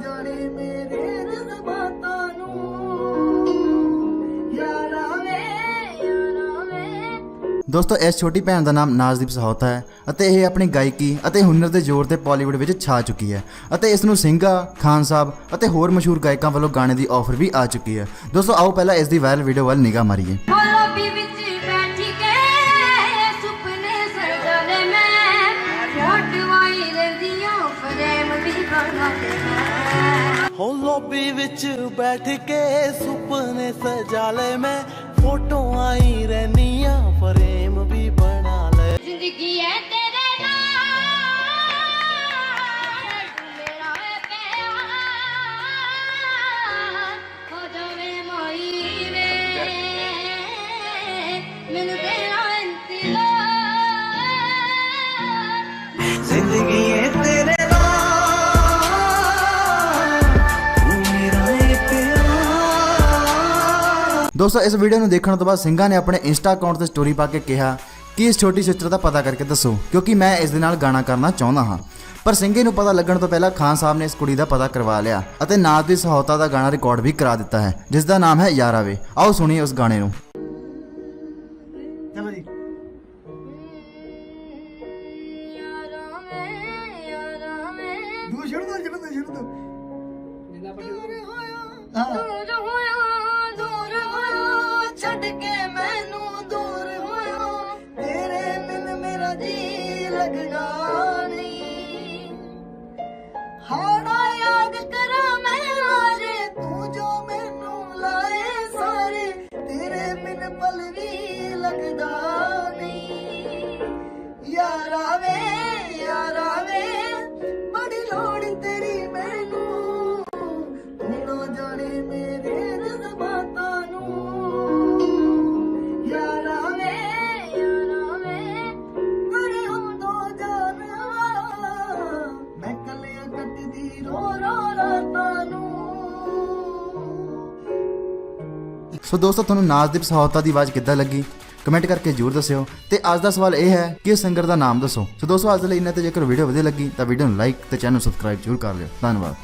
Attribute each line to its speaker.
Speaker 1: ਜਾਣੇ ਮੇਰੇ ਜਜ਼ਬਾਤਾਂ ਨੂੰ। ਯਾਰਾ ਵੇ ਯਾਰਾ ਵੇ।
Speaker 2: ਦੋਸਤੋ ਇਸ ਛੋਟੀ ਭੈਣ ਦਾ ਨਾਮ ਨਾਜ਼ਦੀਪ ਸਹੌਤਾ ਹੈ ਅਤੇ ਇਹ ਆਪਣੀ ਗਾਇਕੀ ਅਤੇ ਹੁਨਰ ਦੇ ਜ਼ੋਰ ਤੇ ਪਾਲੀਵੁੱਡ ਵਿੱਚ ਛਾ ਚੁੱਕੀ ਹੈ ਅਤੇ ਇਸ ਨੂੰ ਸਿੰਘਾ ਖਾਨ ਸਾਹਿਬ ਅਤੇ ਹੋਰ ਮਸ਼ਹੂਰ ਗਾਇਕਾਂ ਵੱਲੋਂ ਗਾਣੇ ਦੀ ਆਫਰ ਵੀ ਆ ਚੁੱਕੀ ਹੈ। ਦੋਸਤੋ ਆਓ ਪਹਿਲਾਂ ਇਸ ਦੀ ਵਾਇਰਲ ਵੀਡੀਓ ਵੱਲ ਨਿਗਾਹ ਮਾਰੀਏ।
Speaker 3: ਹੋ ਲੋਬੀ ਵਿੱਚ ਬੈਠ ਕੇ ਸੁਪਨੇ ਸਜਾ ਲੈ, ਮੈਂ ਫੋਟੋਆਂ ਹੀ ਰਹਿਨੀਆਂ, ਫਰੇਮ ਵੀ ਬਣਾ ਲੈ।
Speaker 4: ਜ਼ਿੰਦਗੀ ਹੈ ਤੇਰੇ ਨਾਲ, ਮੇਰਾ ਪਿਆਰ। ਹੋ ਜਾਵੇ ਮੋਈ ਵੇ, ਮੈਨੂੰ
Speaker 2: ਦੋਸਤੋ ਇਸ ਵੀਡੀਓ ਨੂੰ ਦੇਖਣ ਤੋਂ ਬਾਅਦ ਸਿੰਘਾ ਨੇ ਆਪਣੇ ਇੰਸਟਾ ਅਕਾਊਂਟ ਤੇ ਸਟੋਰੀ ਪਾ ਕੇ ਕਿਹਾ ਕਿ ਇਸ ਛੋਟੀ ਸਿਸਟਰ ਦਾ ਪਤਾ ਕਰਕੇ ਦੱਸੋ ਕਿਉਂਕਿ ਮੈਂ ਇਸ ਦੇ ਨਾਲ ਗਾਣਾ ਕਰਨਾ ਚਾਹੁੰਦਾ ਹਾਂ। ਪਰ ਸਿੰਘੇ ਨੂੰ ਪਤਾ ਲੱਗਣ ਤੋਂ ਪਹਿਲਾਂ ਖਾਨ ਸਾਹਿਬ ਨੇ ਇਸ ਕੁੜੀ ਦਾ ਪਤਾ ਕਰਵਾ ਲਿਆ ਅਤੇ ਨਾਜ਼ ਦੀ ਸਹੌਤਾ ਦਾ ਗਾਣਾ ਰਿਕਾਰਡ ਵੀ ਕਰਾ ਦਿੱਤਾ ਹੈ ਜਿਸ ਦਾ ਨਾਮ ਹੈ ਯਾਰਾਵੇ। ਆਓ ਸੁਣੀਏ ਉਸ ਗਾਣੇ ਨੂੰ।
Speaker 1: ਚਲੋ ਜੀ। ਛੱਡ ਦੋ ਛੱਡ ਦੋ ਛੱਡ ਦੋ। ਹਾਂ। ਲੱਗਣਾ ਨਹੀਂ।
Speaker 4: ਹਾੜਾ ਯਾਦ ਕਰਾਂ ਮੈਂ ਹਾਰੇ, ਤੂੰ ਜੋ ਮੈਨੂੰ ਲਾਏ ਸਾਰੇ,
Speaker 1: ਤੇਰੇ ਬਿਨ ਪਲ ਵੀ ਲੱਗਦਾ ਨਹੀਂ। ਯਾਰਾ ਵੇ
Speaker 2: ਸੋ ਦੋਸਤੋ, ਤੁਹਾਨੂੰ ਨਾਜ਼ਦੀਪ ਸਹੌਤਾ ਦੀ ਆਵਾਜ਼ ਕਿੱਦਾਂ ਲੱਗੀ? ਕਮੈਂਟ ਕਰਕੇ ਜਰੂਰ ਦੱਸਿਓ। ਤੇ ਅੱਜ ਦਾ ਸਵਾਲ ਇਹ ਹੈ ਕਿ ਸਿੰਗਰ ਦਾ ਨਾਮ ਦੱਸੋ। ਸੋ ਦੋਸਤੋ, ਅੱਜ ਦੇ ਲਈ ਇੰਨਾ ਤੇ ਜੇਕਰ ਵੀਡੀਓ ਵਧੀਆ ਲੱਗੀ ਤਾਂ ਵੀਡੀਓ ਨੂੰ ਲਾਈਕ ਤੇ ਚੈਨਲ ਨੂੰ ਸਬਸਕ੍ਰਾਈਬ ਜਰੂਰ ਕਰ ਲਿਓ। ਧੰਨਵਾਦ।